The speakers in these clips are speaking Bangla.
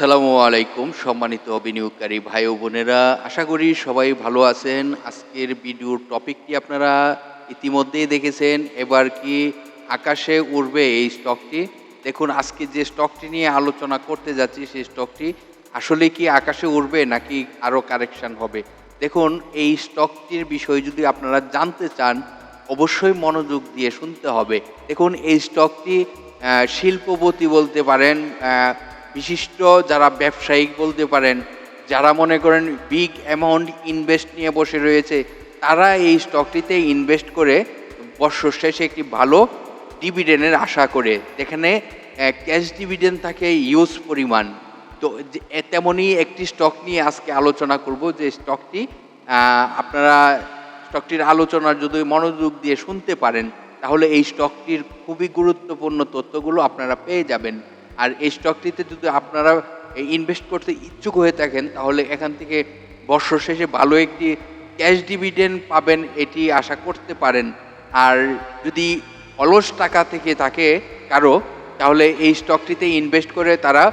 আসসালামু আলাইকুম, সম্মানিত বিনিয়োগকারী ভাই ও বোনেরা। আশা করি সবাই ভালো আছেন। আজকের ভিডিওর টপিকটি আপনারা ইতিমধ্যেই দেখেছেন। এবার কি আকাশে উড়বে এই স্টকটি? দেখুন, আজকে যে স্টকটি নিয়ে আলোচনা করতে যাচ্ছি, সেই স্টকটি আসলে কি আকাশে উড়বে নাকি আরও কারেকশন হবে? দেখুন, এই স্টকটির বিষয়ে যদি আপনারা জানতে চান, অবশ্যই মনোযোগ দিয়ে শুনতে হবে। দেখুন, এই স্টকটি শিল্পপতি বলতে পারেন বিশিষ্ট যারা ব্যবসায়িক বলতে পারেন, যারা মনে করেন বিগ অ্যামাউন্ট ইনভেস্ট নিয়ে বসে রয়েছে, তারা এই স্টকটিতে ইনভেস্ট করে বছর শেষে একটি ভালো ডিভিডেন্ডের আশা করে। যেখানে ক্যাশ ডিভিডেন্ড থাকে ইউজ পরিমাণ। তো তেমনই একটি স্টক নিয়ে আজকে আলোচনা করব যে স্টকটি আপনারা স্টকটির আলোচনা যদি মনোযোগ দিয়ে শুনতে পারেন, তাহলে এই স্টকটির খুবই গুরুত্বপূর্ণ তথ্যগুলো আপনারা পেয়ে যাবেন। আর এই স্টকটিতে যদি আপনারা ইনভেস্ট করতে ইচ্ছুক হয়ে থাকেন, তাহলে এখান থেকে বর্ষ শেষে ভালো একটি ক্যাশ ডিভিডেন্ড পাবেন, এটি আশা করতে পারেন। আর যদি অলস টাকা থেকে থাকে কারও, তাহলে এই স্টকটিতে ইনভেস্ট করে তারা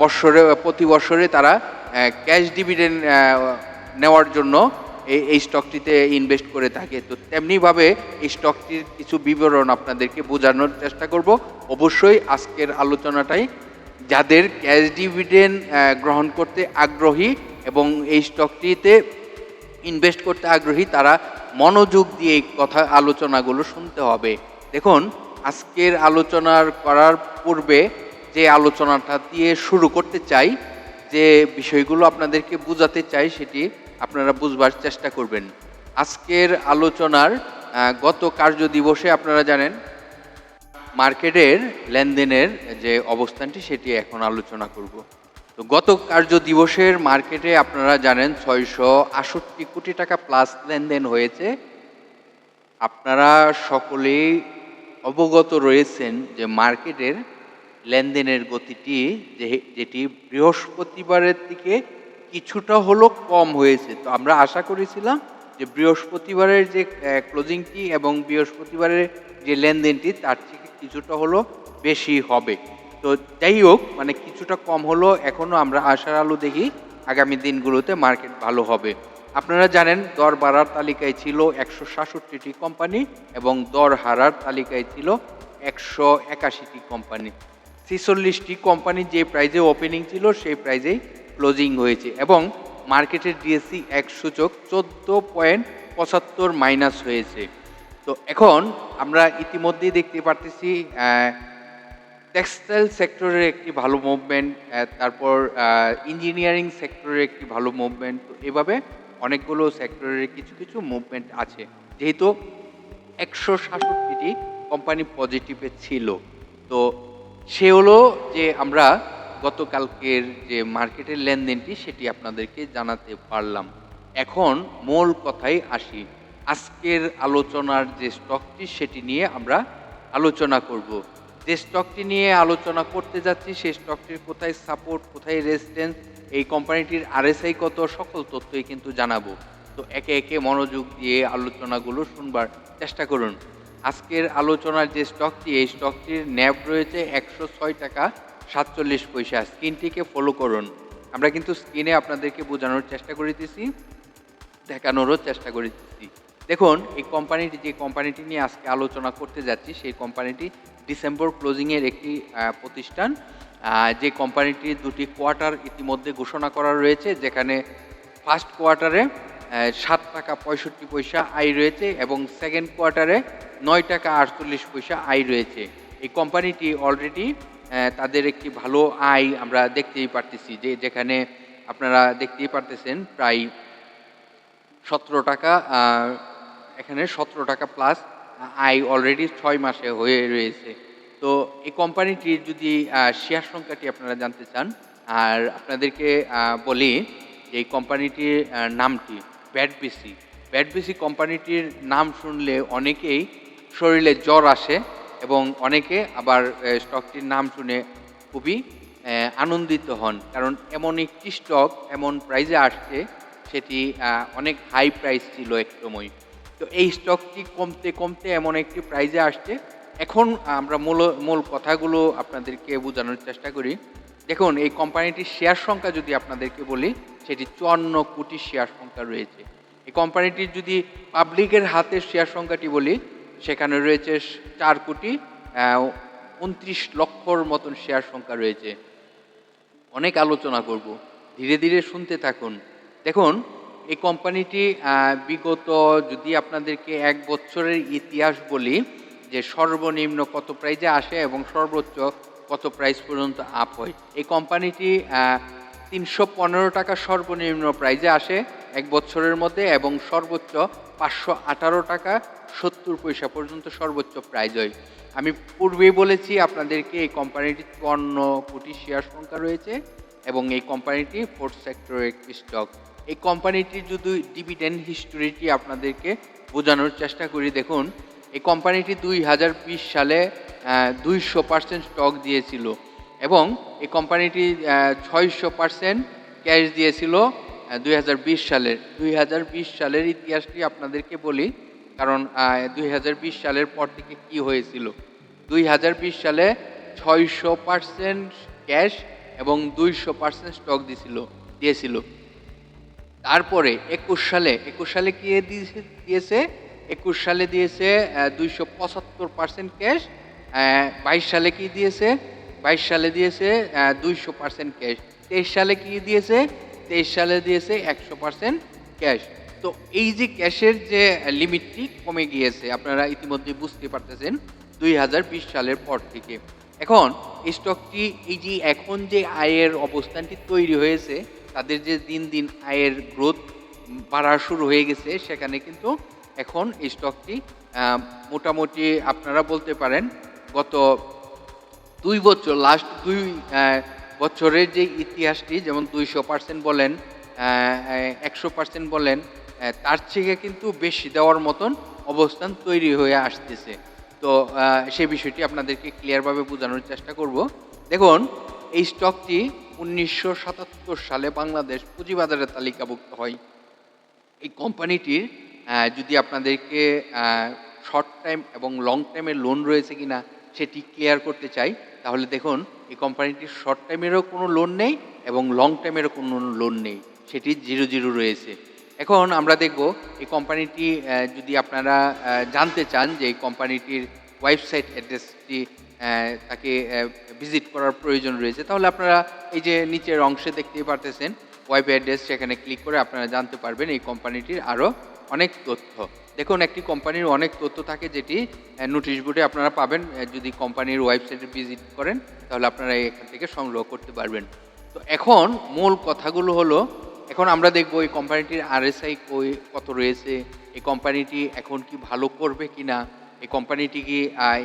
বৎসরে, প্রতি বছরে তারা ক্যাশ ডিভিডেন্ড নেওয়ার জন্য এই এই স্টকটিতে ইনভেস্ট করে থাকে। তো তেমনিভাবে এই স্টকটির কিছু বিবরণ আপনাদেরকে বোঝানোর চেষ্টা করব। অবশ্যই আজকের আলোচনাটাই যাদের ক্যাশ ডিভিডেন্ড গ্রহণ করতে আগ্রহী এবং এই স্টকটিতে ইনভেস্ট করতে আগ্রহী, তারা মনোযোগ দিয়ে এই কথা, আলোচনাগুলো শুনতে হবে। দেখুন, আজকের আলোচনার করার পূর্বে যে আলোচনাটা দিয়ে শুরু করতে চাই, যে বিষয়গুলো আপনাদেরকে বোঝাতে চাই, সেটি আপনারা বুঝবার চেষ্টা করবেন। আজকের আলোচনার গত কার্য দিবসে আপনারা জানেন, মার্কেটের লেনদেনের যে অবস্থানটি সেটি এখন আলোচনা করব। তো গত কার্য দিবসের মার্কেটে আপনারা জানেন, ছয়শো আষট্টি কোটি টাকা প্লাস লেনদেন হয়েছে। আপনারা সকলেই অবগত রয়েছেন যে মার্কেটের লেনদেনের গতিটি যেটি বৃহস্পতিবারের থেকে কিছুটা হলো কম হয়েছে। তো আমরা আশা করেছিলাম যে বৃহস্পতিবারের যে ক্লোজিংটি এবং বৃহস্পতিবারের যে লেনদেনটি, তার থেকে কিছুটা হলো বেশি হবে। তো যাই হোক মানে কিছুটা কম হলো এখনও আমরা আশার আলো দেখি আগামী দিনগুলোতে মার্কেট ভালো হবে। আপনারা জানেন, দর বাড়ার তালিকায় ছিল একশো সাতষট্টিটি কোম্পানি এবং দর হারার তালিকায় ছিল একশো একাশিটি কোম্পানি ছিচল্লিশটি কোম্পানি যে প্রাইজে ওপেনিং ছিল, সেই প্রাইজেই ক্লোজিং হয়েছে এবং মার্কেটের ডিএসসি এক সূচক চোদ্দ পয়েন্ট পঁচাত্তর মাইনাস হয়েছে। তো এখন আমরা ইতিমধ্যেই দেখতে পারতেছি টেক্সটাইল সেক্টরের একটি ভালো মুভমেন্ট তারপর ইঞ্জিনিয়ারিং সেক্টরের একটি ভালো মুভমেন্ট তো এভাবে অনেকগুলো সেক্টরের কিছু কিছু মুভমেন্ট আছে। যেহেতু একশো সাতষট্টিটি কোম্পানি পজিটিভে ছিল। তো সে হলো যে আমরা গতকালকের যে মার্কেটের লেনদেনটি, সেটি আপনাদেরকে জানাতে পারলাম। এখন মূল কথায় আসি। আজকের আলোচনার যে স্টকটি, সেটি নিয়ে আমরা আলোচনা করব। যে স্টকটি নিয়ে আলোচনা করতে যাচ্ছি, সেই স্টকটির কোথায় সাপোর্ট, কোথায় রেজিস্ট্যান্স, এই কোম্পানিটির আরএসআই কত, সকল তথ্যই কিন্তু জানাব। তো একে একে মনোযোগ দিয়ে আলোচনাগুলো শুনবার চেষ্টা করুন। আজকের আলোচনার যে স্টকটি, এই স্টকটির ন্যাব রয়েছে একশো ছয় টাকা সাতচল্লিশ পয়সা স্ক্রিনটিকে ফলো করুন। আমরা কিন্তু স্ক্রিনে আপনাদেরকে বোঝানোর চেষ্টা করিতেছি, দেখানোরও চেষ্টা করেছি দেখুন, এই কোম্পানিটি যে কোম্পানিটি নিয়ে আজকে আলোচনা করতে যাচ্ছি, সেই কোম্পানিটি ডিসেম্বর ক্লোজিংয়ের একটি প্রতিষ্ঠান। যে কোম্পানিটি দুটি কোয়ার্টার ইতিমধ্যে ঘোষণা করা রয়েছে, যেখানে ফার্স্ট কোয়ার্টারে সাত টাকা পঁয়ষট্টি পয়সা আয় রয়েছে এবং সেকেন্ড কোয়ার্টারে নয় টাকা আটচল্লিশ পয়সা আয় রয়েছে। এই কোম্পানিটি অলরেডি তাদের একটি ভালো আয় আমরা দেখতেই পারতেছি যে যেখানে আপনারা দেখতেই পারতেছেন প্রায় সতেরো টাকা এখানে সতেরো টাকা প্লাস আয় অলরেডি ছয় মাসে হয়ে রয়েছে। তো এই কোম্পানিটির যদি শেয়ার সংখ্যাটি আপনারা জানতে চান, আর আপনাদেরকে বলি এই কোম্পানিটির নামটি ব্যাট বিসি ব্যাডবিসি কোম্পানিটির নাম শুনলে অনেকেই শরীরে জ্বর আসে এবং অনেকে আবার স্টকটির নাম শুনে খুবই আনন্দিত হন। কারণ এমন একটি স্টক, এমন প্রাইজে আসছে, সেটি অনেক হাই প্রাইস ছিল এক সময়। তো এই স্টকটি কমতে কমতে এমন একটি প্রাইজে আসছে। এখন আমরা মূল মূল কথাগুলো আপনাদেরকে বোঝানোর চেষ্টা করি। দেখুন, এই কোম্পানিটির শেয়ার সংখ্যা যদি আপনাদেরকে বলি, সেটি চুয়ান্ন কোটি শেয়ার সংখ্যা রয়েছে। এই কোম্পানিটির যদি পাবলিকের হাতের শেয়ার সংখ্যাটি বলি সেখানে রয়েছে চার কোটি উনত্রিশ লক্ষর মতন শেয়ার সংখ্যা রয়েছে। অনেক আলোচনা করব। ধীরে ধীরে শুনতে থাকুন। দেখুন, এই কোম্পানিটি বিগত যদি আপনাদেরকে এক বছরের ইতিহাস বলি, যে সর্বনিম্ন কত প্রাইজে আসে এবং সর্বোচ্চ কত প্রাইস পর্যন্ত আপ হয়। এই কোম্পানিটি তিনশো পনেরো টাকা সর্বনিম্ন প্রাইজে আসে এক বছরের মধ্যে এবং সর্বোচ্চ পাঁচশো আঠারো টাকা সত্তর পয়সা পর্যন্ত সর্বোচ্চ প্রাইজ হয়। আমি পূর্বেই বলেছি আপনাদেরকে এই কোম্পানিটি চুয়ান্ন কোটি শেয়ার সংখ্যা রয়েছে এবং এই কোম্পানিটি ফোর্থ সেক্টরের একটি স্টক এই কোম্পানিটির যদি ডিভিডেন্ড হিস্টোরিটি আপনাদেরকে বোঝানোর চেষ্টা করি, দেখুন, এই কোম্পানিটি দুই হাজার বিশ সালে দুইশো পার্সেন্ট স্টক দিয়েছিল। এবং এই কোম্পানিটি ছয়শো পার্সেন্ট ক্যাশ দিয়েছিল দুই হাজার বিশ সালের। দুই হাজার বিশ সালের ইতিহাসটি আপনাদেরকে বলি, কারণ দুই হাজার বিশ সালের পর থেকে কি হয়েছিল? দুই হাজার বিশ সালে ছয়শো পার্সেন্ট ক্যাশ এবং দুইশো পার্সেন্ট স্টক দিছিল, দিয়েছিল। তারপরে একুশ সালে একুশ সালে কি দিয়েছে একুশ সালে দিয়েছে দুইশো পঁচাত্তর পার্সেন্ট ক্যাশ বাইশ সালে কি দিয়েছে? বাইশ সালে দিয়েছে দুইশো পার্সেন্ট ক্যাশ তেইশ সালে কি দিয়েছে? তেইশ সালে দিয়েছে একশো পার্সেন্ট ক্যাশ তো এই যে ক্যাশের যে লিমিটটি কমে গিয়েছে, আপনারা ইতিমধ্যে বুঝতে পারতেছেন দুই হাজার বিশ সালের পর থেকে। এখন স্টকটি এই যে এখন যে আয়ের অবস্থানটি তৈরি হয়েছে, তাদের যে দিন দিন আয়ের গ্রোথ বাড়া শুরু হয়ে গেছে, সেখানে কিন্তু এখন স্টকটি মোটামুটি আপনারা বলতে পারেন গত দুই বছর লাস্ট দুই বছরের যে ইতিহাসটি, যেমন দুইশো পার্সেন্ট বলেন একশো পার্সেন্ট বলেন তার থেকে কিন্তু বেশি দেওয়ার মতন অবস্থান তৈরি হয়ে আসতেছে। তো সেই বিষয়টি আপনাদেরকে ক্লিয়ারভাবে বোঝানোর চেষ্টা করব। দেখুন, এই স্টকটি উনিশশো সাতাত্তর সালে বাংলাদেশ পুঁজিবাজারে তালিকাভুক্ত হয়। এই কোম্পানিটির যদি আপনাদেরকে শর্ট টাইম এবং লং টাইমের লোন রয়েছে কিনা সেটি ক্লিয়ার করতে চাই, তাহলে দেখুন, এই কোম্পানিটির শর্ট টাইমেরও কোনো লোন নেই এবং লং টাইমেরও কোনো লোন নেই, সেটি জিরো জিরো রয়েছে। এখন আমরা দেখব, এই কোম্পানিটি যদি আপনারা জানতে চান যে এই কোম্পানিটির ওয়েবসাইট অ্যাড্রেসটি তাকে ভিজিট করার প্রয়োজন রয়েছে, তাহলে আপনারা এই যে নিচের অংশে দেখতেই পারতেছেন ওয়েব অ্যাড্রেস সেখানে ক্লিক করে আপনারা জানতে পারবেন এই কোম্পানিটির আরও অনেক তথ্য। দেখুন, একটি কোম্পানির অনেক তথ্য থাকে যেটি নোটিশ বোর্ডে আপনারা পাবেন। যদি কোম্পানির ওয়েবসাইটে ভিজিট করেন, তাহলে আপনারা এখান থেকে সংগ্রহ করতে পারবেন। তো এখন মূল কথাগুলো হলো, এখন আমরা দেখব এই কোম্পানিটির আরএসআই কই, কত রয়েছে, এই কোম্পানিটি এখন কি ভালো করবে কিনা, এই কোম্পানিটি কি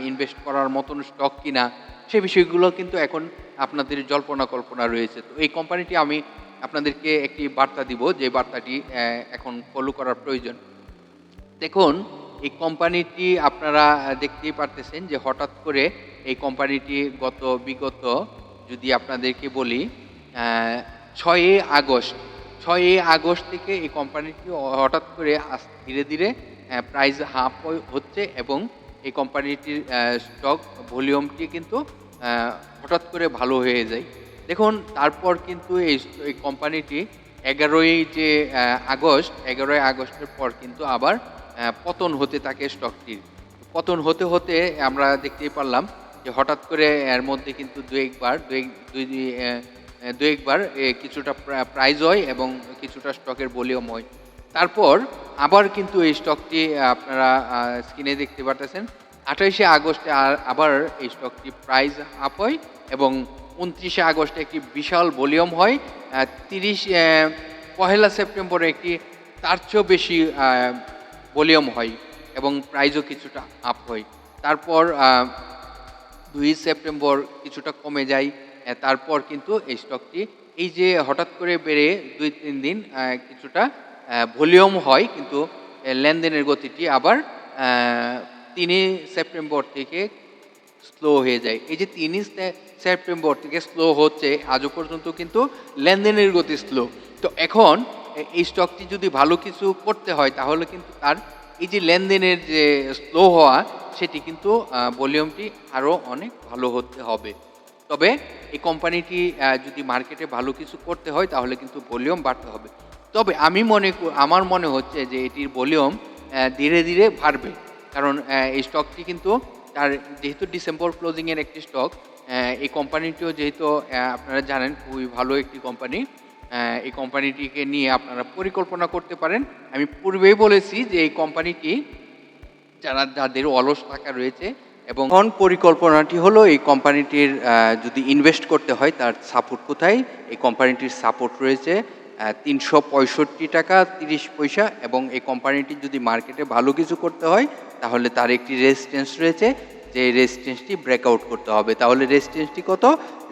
ইনভেস্ট করার মতন স্টক কিনা, সে বিষয়গুলো কিন্তু এখন আপনাদের জল্পনা কল্পনা রয়েছে। তো এই কোম্পানিটি আমি আপনাদেরকে একটি বার্তা দিব, যে বার্তাটি এখন ফলো করার প্রয়োজন। দেখুন, এই কোম্পানিটি আপনারা দেখতেই পারতেছেন যে হঠাৎ করে এই কোম্পানিটি গত, বিগত, যদি আপনাদেরকে বলি ছয়ই আগস্ট ছয়ই আগস্ট থেকে এই কোম্পানিটি হঠাৎ করে ধীরে ধীরে প্রাইস হাফ হচ্ছে এবং এই কোম্পানিটির স্টক ভলিউমটি কিন্তু হঠাৎ করে ভালো হয়ে যায়। দেখুন, তারপর কিন্তু এই এই কোম্পানিটি এগারোই যে আগস্ট, এগারোই আগস্টের পর কিন্তু আবার পতন হতে থাকে স্টকটির পতন হতে হতে আমরা দেখতেই পারলাম যে, হঠাৎ করে এর মধ্যে কিন্তু দু একবার দুই, দুই- দু একবার কিছুটা প্রাইজ হয় এবং কিছুটা স্টকের ভলিউম হয়। তারপর আবার কিন্তু এই স্টকটি আপনারা স্ক্রিনে দেখতে পারতেছেন, আঠাইশে আগস্টে আবার এই স্টকটি প্রাইস আপ হয় এবং উনত্রিশে আগস্টে একটি বিশাল ভলিউম হয় তিরিশ পহেলা সেপ্টেম্বরে একটি তার চেয়েও বেশি ভলিউম হয় এবং প্রাইজও কিছুটা আপ হয়। তারপর দুই সেপ্টেম্বর কিছুটা কমে যায় তারপর কিন্তু এই স্টকটি এই যে হঠাৎ করে বেড়ে দুই, তিন দিন কিছুটা ভলিউম হয় কিন্তু লেনদেনের গতিটি আবার তিনই সেপ্টেম্বর থেকে স্লো হয়ে যায়। এই যে তিনই সেপ্টেম্বর থেকে স্লো হচ্ছে, আজও পর্যন্ত কিন্তু লেনদেনের গতি স্লো তো এখন এই স্টকটি যদি ভালো কিছু করতে হয়, তাহলে কিন্তু তার এই যে লেনদেনের যে স্লো হওয়া, সেটি কিন্তু ভলিউমটি আরও অনেক ভালো হতে হবে। তবে এই কোম্পানিটি যদি মার্কেটে ভালো কিছু করতে হয়, তাহলে কিন্তু ভলিউম বাড়তে হবে। তবে আমি মনে আমার মনে হচ্ছে যে এটির ভলিউম ধীরে ধীরে বাড়বে। কারণ এই স্টকটি কিন্তু তার যেহেতু ডিসেম্বর ক্লোজিংয়ের একটি স্টক এই কোম্পানিটিও যেহেতু আপনারা জানেন খুবই ভালো একটি কোম্পানি এই কোম্পানিটিকে নিয়ে আপনারা পরিকল্পনা করতে পারেন। আমি পূর্বেই বলেছি যে এই কোম্পানিটি যারা, যাদের অলস টাকা রয়েছে এবং এখন পরিকল্পনাটি হলো এই কোম্পানিটির যদি ইনভেস্ট করতে হয় তার সাপোর্ট কোথায়? এই কোম্পানিটির সাপোর্ট রয়েছে তিনশো পঁয়ষট্টি টাকা, তিরিশ পয়সা এবং এই কোম্পানিটি যদি মার্কেটে ভালো কিছু করতে হয় তাহলে তার একটি রেজিস্ট্যান্স রয়েছে, যে রেজিস্ট্যান্সটি ব্রেকআউট করতে হবে। তাহলে রেজিস্ট্যান্সটি কত?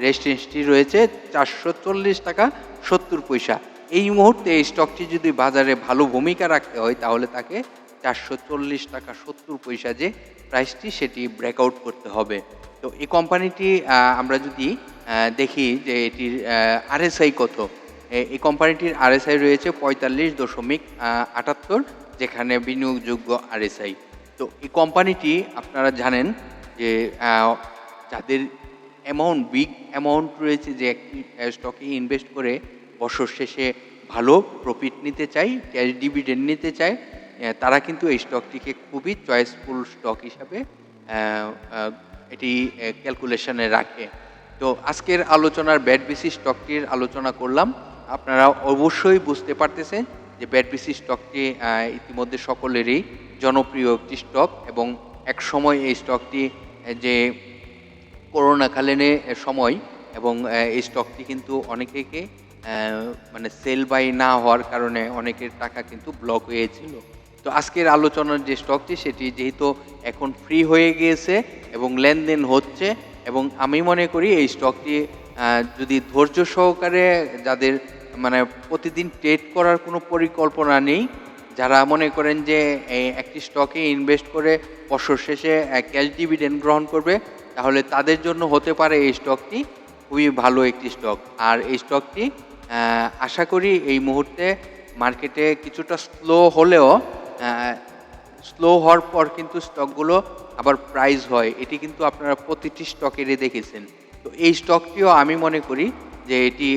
রেজিস্ট্যান্সটি রয়েছে চারশো চল্লিশ টাকা সত্তর পয়সা। এই মুহূর্তে এই স্টকটি যদি বাজারে ভালো ভূমিকা রাখতে হয়, তাহলে তাকে চারশো চল্লিশ টাকা সত্তর পয়সা যে প্রাইসটি সেটি ব্রেকআউট করতে হবে। তো এই কোম্পানিটি আমরা যদি দেখি যে এটির আরএসআই কত? এই কোম্পানিটির আরএসআই রয়েছে পঁয়তাল্লিশ দশমিক আটাত্তর, যেখানে বিনিয়োগযোগ্য আরএসআই তো এই কোম্পানিটি আপনারা জানেন যে যাদের অ্যামাউন্ট বিগ অ্যামাউন্ট রয়েছে যে একটি স্টকে ইনভেস্ট করে, বছর শেষে ভালো প্রফিট নিতে চাই ক্যাশ ডিভিডেন্ড নিতে চায় তারা কিন্তু এই স্টকটিকে খুবই চয়েসফুল স্টক হিসাবে এটি ক্যালকুলেশনে রাখে। তো আজকের আলোচনার ব্যাট বিসি স্টকটির আলোচনা করলাম। আপনারা অবশ্যই বুঝতে পারতেছেন যে ব্যাট বিসি স্টকটি ইতিমধ্যে সকলেরই জনপ্রিয় একটি স্টক এবং এক সময় এই স্টকটি যে করোনাকালীনে সময় এবং এই স্টকটি কিন্তু অনেকেকে মানে সেল বাই না হওয়ার কারণে অনেকের টাকা কিন্তু ব্লক হয়েছিল। তো আজকের আলোচনার যে স্টকটি সেটি যেহেতু এখন ফ্রি হয়ে গিয়েছে এবং লেনদেন হচ্ছে এবং আমি মনে করি এই স্টকটি যদি ধৈর্য সহকারে যাদের মানে প্রতিদিন ট্রেড করার কোনো পরিকল্পনা নেই যারা মনে করেন যে একটি স্টকে ইনভেস্ট করে বছর শেষে ক্যাশ ডিভিডেন্ড গ্রহণ করবে, তাহলে তাদের জন্য হতে পারে এই স্টকটি খুবই ভালো একটি স্টক। আর এই স্টকটি আশা করি এই মুহূর্তে মার্কেটে কিছুটা স্লো হলেও স্লো হওয়ার পর কিন্তু স্টকগুলো আবার প্রাইস হয়। এটি কিন্তু আপনারা প্রতিটি স্টকেরই দেখেছেন। তো এই স্টকটিও আমি মনে করি যে এটি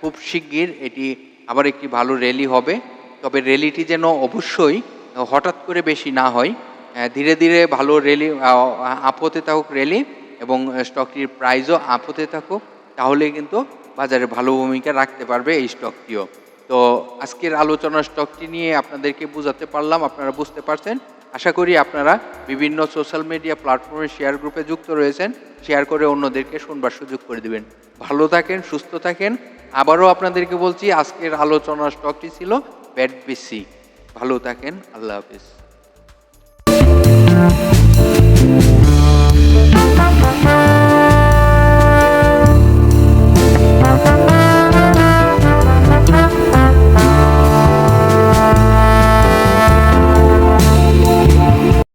খুব শিগগির এটি আবার একটি ভালো র্যালি হবে। তবে র্যালিটি যেন অবশ্যই হঠাৎ করে বেশি না হয় ধীরে ধীরে ভালো র্যালি আপ হতে থাকুক র্যালি এবং স্টকটির প্রাইসও আপ হতে থাকুক, তাহলে কিন্তু বাজারে ভালো ভূমিকা রাখতে পারবে এই স্টকটিও। তো আজকের আলোচনা স্টকটি নিয়ে আপনাদেরকে বোঝাতে পারলাম, আপনারা বুঝতে পারছেন। আশা করি আপনারা বিভিন্ন সোশ্যাল মিডিয়া প্ল্যাটফর্মে শেয়ার গ্রুপে যুক্ত রয়েছেন, শেয়ার করে অন্যদেরকে শুনবার সুযোগ করে দিবেন। ভালো থাকেন, সুস্থ থাকেন। আবারও আপনাদেরকে বলছি, আজকের আলোচনা স্টকটি ছিল ব্যাড বেশি ভালো থাকেন আল্লাহ হাফিজ।